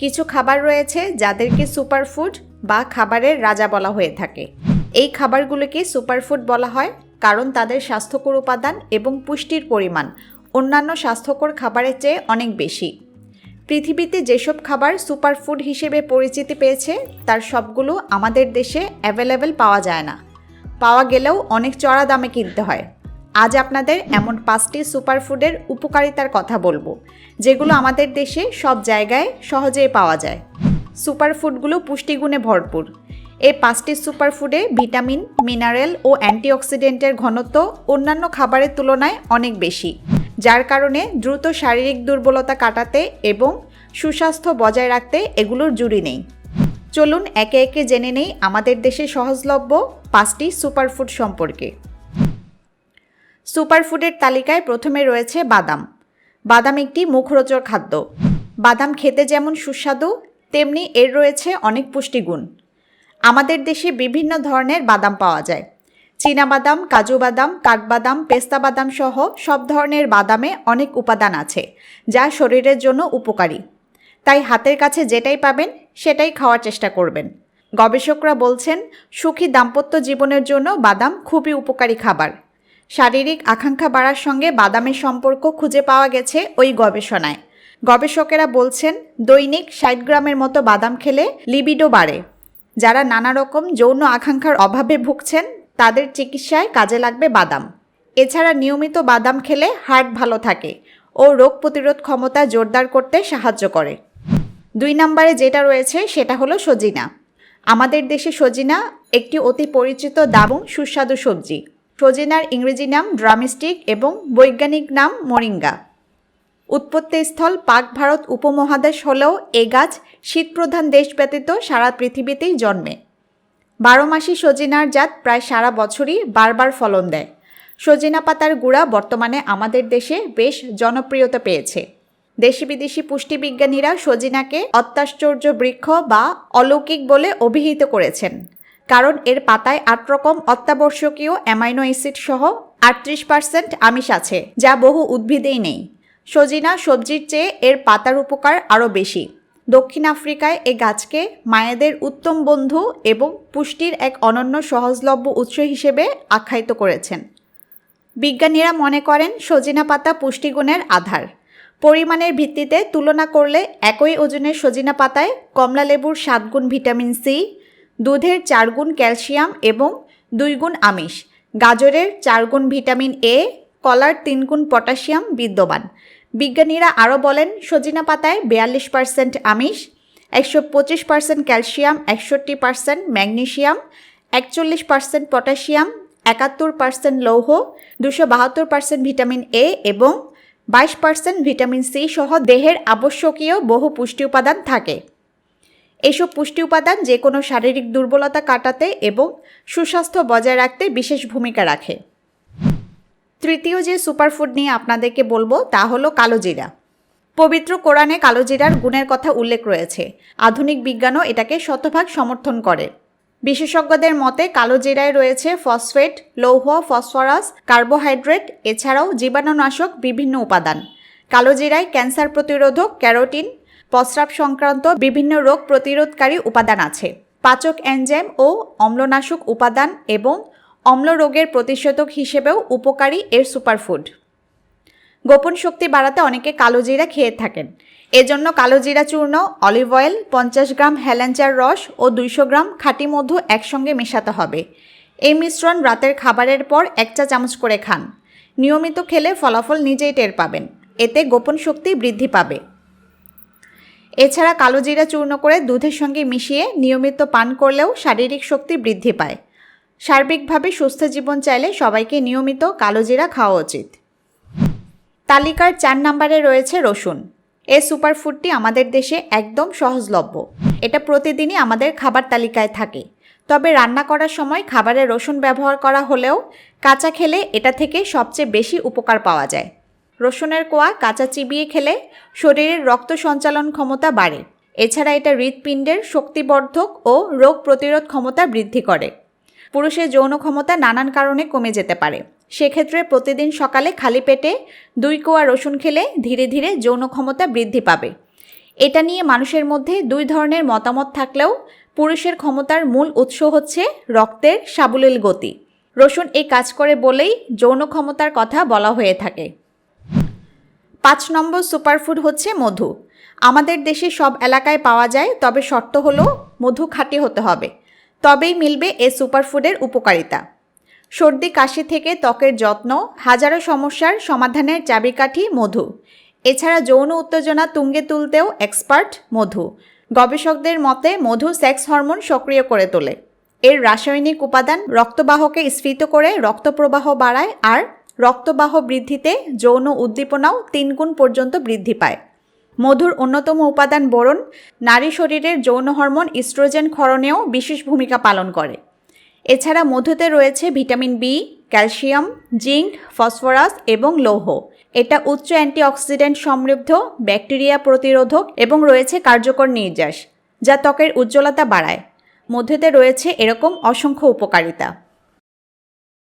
কিছু খাবার রয়েছে যাদেরকে সুপারফুড বা খাবারের রাজা বলা হয়ে থাকে। এই খাবারগুলোকে সুপারফুড বলা হয় কারণ তাদের স্বাস্থ্যকর উপাদান এবং পুষ্টির পরিমাণ অন্যান্য স্বাস্থ্যকর খাবারের চেয়ে অনেক বেশি। পৃথিবীতে যেসব খাবার সুপারফুড হিসেবে পরিচিতি পেয়েছে, তার সবগুলো আমাদের দেশে অ্যাভেলেবেল পাওয়া যায় না। পাওয়া গেলেও অনেক চড়া দামে কিনতে হয়। আজ আপনাদের এমন পাঁচটি সুপারফুডের উপকারিতার কথা বলব, যেগুলো আমাদের দেশে সব জায়গায় সহজেই পাওয়া যায়। সুপারফুডগুলো পুষ্টিগুণে ভরপুর। এই পাঁচটি সুপারফুডে ভিটামিন, মিনারেল ও অ্যান্টিঅক্সিডেন্টের ঘনত্ব অন্যান্য খাবারের তুলনায় অনেক বেশি, যার কারণে দ্রুত শারীরিক দুর্বলতা কাটাতে এবং সুস্বাস্থ্য বজায় রাখতে এগুলোর জুড়ি নেই। চলুন একে একে জেনে নেই আমাদের দেশে সহজলভ্য পাঁচটি সুপারফুড সম্পর্কে। সুপারফুডের তালিকায় প্রথমে রয়েছে বাদাম। বাদাম একটি মুখরোচক খাদ্য। বাদাম খেতে যেমন সুস্বাদু, তেমনি এর রয়েছে অনেক পুষ্টিগুণ। আমাদের দেশে বিভিন্ন ধরনের বাদাম পাওয়া যায়। বাদাম, কাজু বাদাম কাঠবাদাম পেস্তা বাদাম সহ সব ধরনের বাদামে অনেক উপাদান আছে, যা শরীরের জন্য উপকারী। তাই হাতের কাছে যেটাই পাবেন, সেটাই খাওয়ার চেষ্টা করবেন। গবেষকরা বলছেন, সুখী দাম্পত্য জীবনের জন্য বাদাম খুবই উপকারী খাবার। শারীরিক আকাঙ্ক্ষা বাড়ার সঙ্গে বাদামের সম্পর্ক খুঁজে পাওয়া গেছে ওই গবেষণায়। গবেষকেরা বলছেন, দৈনিক ষাট গ্রামের মতো বাদাম খেলে লিবিডো বাড়ে। যারা নানা রকম যৌন আকাঙ্ক্ষার অভাবে ভুগছেন, তাদের চিকিৎসায় কাজে লাগবে বাদাম। এছাড়া নিয়মিত বাদাম খেলে হার্ট ভালো থাকে ও রোগ প্রতিরোধ ক্ষমতা জোরদার করতে সাহায্য করে। দুই নম্বরে যেটা রয়েছে, সেটা হলো সজিনা। আমাদের দেশে সজিনা একটি অতি পরিচিত দারুণ সুস্বাদু সবজি। সজিনার ইংরেজি নাম ড্রামিস্টিক এবং বৈজ্ঞানিক নাম মরিঙ্গা। উৎপত্তিস্থল পাক ভারত উপমহাদেশ হলেও এ গাছ শীতপ্রধান দেশ ব্যতীত সারা পৃথিবীতেই জন্মে। বারো মাসি সজিনার জাত প্রায় সারা বছরই বারবার ফলন দেয়। সজিনা পাতার গুঁড়া বর্তমানে আমাদের দেশে বেশ জনপ্রিয়তা পেয়েছে। দেশি বিদেশি পুষ্টিবিজ্ঞানীরা সজিনাকে অত্যাশ্চর্য বৃক্ষ বা অলৌকিক বলে অভিহিত করেছেন। কারণ এর পাতায় আট রকম অত্যাবশ্যকীয় অ্যামাইনো অ্যাসিড সহ আটত্রিশ পার্সেন্ট আমিষ আছে, যা বহু উদ্ভিদেই নেই। সজিনা সবজির চেয়ে এর পাতার উপকার আরও বেশি। দক্ষিণ আফ্রিকায় এ গাছকে মায়েদের উত্তম বন্ধু এবং পুষ্টির এক অনন্য সহজলভ্য উৎস হিসেবে আখ্যায়িত করেছেন। বিজ্ঞানীরা মনে করেন সজিনা পাতা পুষ্টিগুণের আধার। পরিমাণের ভিত্তিতে তুলনা করলে একই ওজনের সজিনা পাতায় কমলা লেবুর সাত গুণ ভিটামিন সি দুধের চার গুণ ক্যালসিয়াম এবং দুই গুণ আমিষ। গাজরের চার গুণ ভিটামিন এ, কলার তিন গুণ পটাশিয়াম বিদ্যমান। বিজ্ঞানীরা আরও বলেন, সজিনা পাতায় বিয়াল্লিশ পার্সেন্ট আমিষ, একশো পঁচিশ পার্সেন্ট ক্যালসিয়াম, একষট্টি পার্সেন্ট ম্যাগনেশিয়াম, একচল্লিশ পার্সেন্ট পটাশিয়াম, একাত্তর পার্সেন্ট লৌহ, দুশো বাহাত্তর পার্সেন্ট ভিটামিন এ এবং বাইশ পার্সেন্ট ভিটামিন সি সহ দেহের আবশ্যকীয় বহু পুষ্টি উপাদান থাকে। এসব পুষ্টি উপাদান যে কোনো শারীরিক দুর্বলতা কাটাতে এবং সুস্বাস্থ্য বজায় রাখতে বিশেষ ভূমিকা রাখে। তৃতীয় যে সুপারফুড নিয়ে আপনাদেরকে বলব তা হলো কালোজিরা পবিত্র কোরআনে কালোজিরার গুণের কথা উল্লেখ রয়েছে। আধুনিক বিজ্ঞানও এটাকে শতভাগ সমর্থন করে। বিশেষজ্ঞদের মতে কালোজিরায় রয়েছে ফসফেট, লৌহ, ফসফরাস, কার্বোহাইড্রেট, এছাড়াও জীবাণুনাশক বিভিন্ন উপাদান। কালোজিরায় ক্যান্সার প্রতিরোধক ক্যারোটিন প্রস্রাব সংক্রান্ত বিভিন্ন রোগ প্রতিরোধকারী উপাদান আছে। পাচক এনজাইম ও অম্লনাশক উপাদান এবং অম্ল রোগের প্রতিষেধক হিসেবেও উপকারী এর সুপারফুড। গোপন শক্তি বাড়াতে অনেকে কালো জিরা খেয়ে থাকেন। এজন্য কালো জিরা চূর্ণ, অলিভ অয়েল, পঞ্চাশ গ্রাম হেলেঞ্চার রস ও দুইশো গ্রাম খাঁটি মধু একসঙ্গে মেশাতে হবে। এই মিশ্রণ রাতের খাবারের পর এক চা চামচ করে খান। নিয়মিত খেলে ফলাফল নিজেই টের পাবেন। এতে গোপন শক্তি বৃদ্ধি পাবে। এছাড়া কালো জিরা চূর্ণ করে দুধের সঙ্গে মিশিয়ে নিয়মিত পান করলেও শারীরিক শক্তি বৃদ্ধি পায়। সার্বিকভাবে সুস্থ জীবন চাইলে সবাইকে নিয়মিত কালো জিরা খাওয়া উচিত। তালিকার চার নম্বরে রয়েছে রসুন। এ সুপারফুডটি আমাদের দেশে একদম সহজলভ্য। এটা প্রতিদিনই আমাদের খাবার তালিকায় থাকে। তবে রান্না করার সময় খাবারে রসুন ব্যবহার করা হলেও কাঁচা খেলে এটা থেকে সবচেয়ে বেশি উপকার পাওয়া যায়। রসুনের কোয়া কাঁচা চিবিয়ে খেলে শরীরের রক্ত সঞ্চালন ক্ষমতা বাড়ে। এছাড়া এটা হৃৎপিণ্ডের শক্তিবর্ধক ও রোগ প্রতিরোধ ক্ষমতা বৃদ্ধি করে। পুরুষের যৌন ক্ষমতা নানান কারণে কমে যেতে পারে। সেক্ষেত্রে প্রতিদিন সকালে খালি পেটে দুই কোয়া রসুন খেলে ধীরে ধীরে যৌন ক্ষমতা বৃদ্ধি পাবে। এটা নিয়ে মানুষের মধ্যে দুই ধরনের মতামত থাকলেও পুরুষের ক্ষমতার মূল উৎস হচ্ছে রক্তের সাবলীল গতি। রসুন এই কাজ করে বলেই যৌন ক্ষমতার কথা বলা হয়ে থাকে। পাঁচ নম্বর সুপারফুড হচ্ছে মধু। আমাদের দেশে সব এলাকায় পাওয়া যায়, তবে শর্ত হলো মধু খাঁটি হতে হবে। তবেই মিলবে এ সুপারফুডের উপকারিতা। সর্দি, কাশি থেকে ত্বকের যত্ন, হাজারো সমস্যার সমাধানের চাবিকাঠি মধু। এছাড়া যৌন উত্তেজনা তুঙ্গে তুলতেও এক্সপার্ট মধু। গবেষকদের মতে, মধু সেক্স হরমোন সক্রিয় করে তোলে। এর রাসায়নিক উপাদান রক্তবাহকে স্ফীত করে, রক্তপ্রবাহ বাড়ায় আর রক্তবাহ বৃদ্ধিতে যৌন উদ্দীপনাও তিনগুণ পর্যন্ত বৃদ্ধি পায়। মধুর অন্যতম উপাদান বোরন, নারী শরীরের যৌন হরমোন ইস্ট্রোজেন ক্ষরণেও বিশেষ ভূমিকা পালন করে। এছাড়া মধুতে রয়েছে vitamin B, calcium, zinc, phosphorus এবং লৌহ। এটা উচ্চ অ্যান্টিঅক্সিডেন্ট সমৃদ্ধ, ব্যাকটেরিয়া প্রতিরোধক এবং রয়েছে কার্যকর নির্যাস, যা ত্বকের উজ্জ্বলতা বাড়ায়। মধুতে রয়েছে এরকম অসংখ্য উপকারিতা।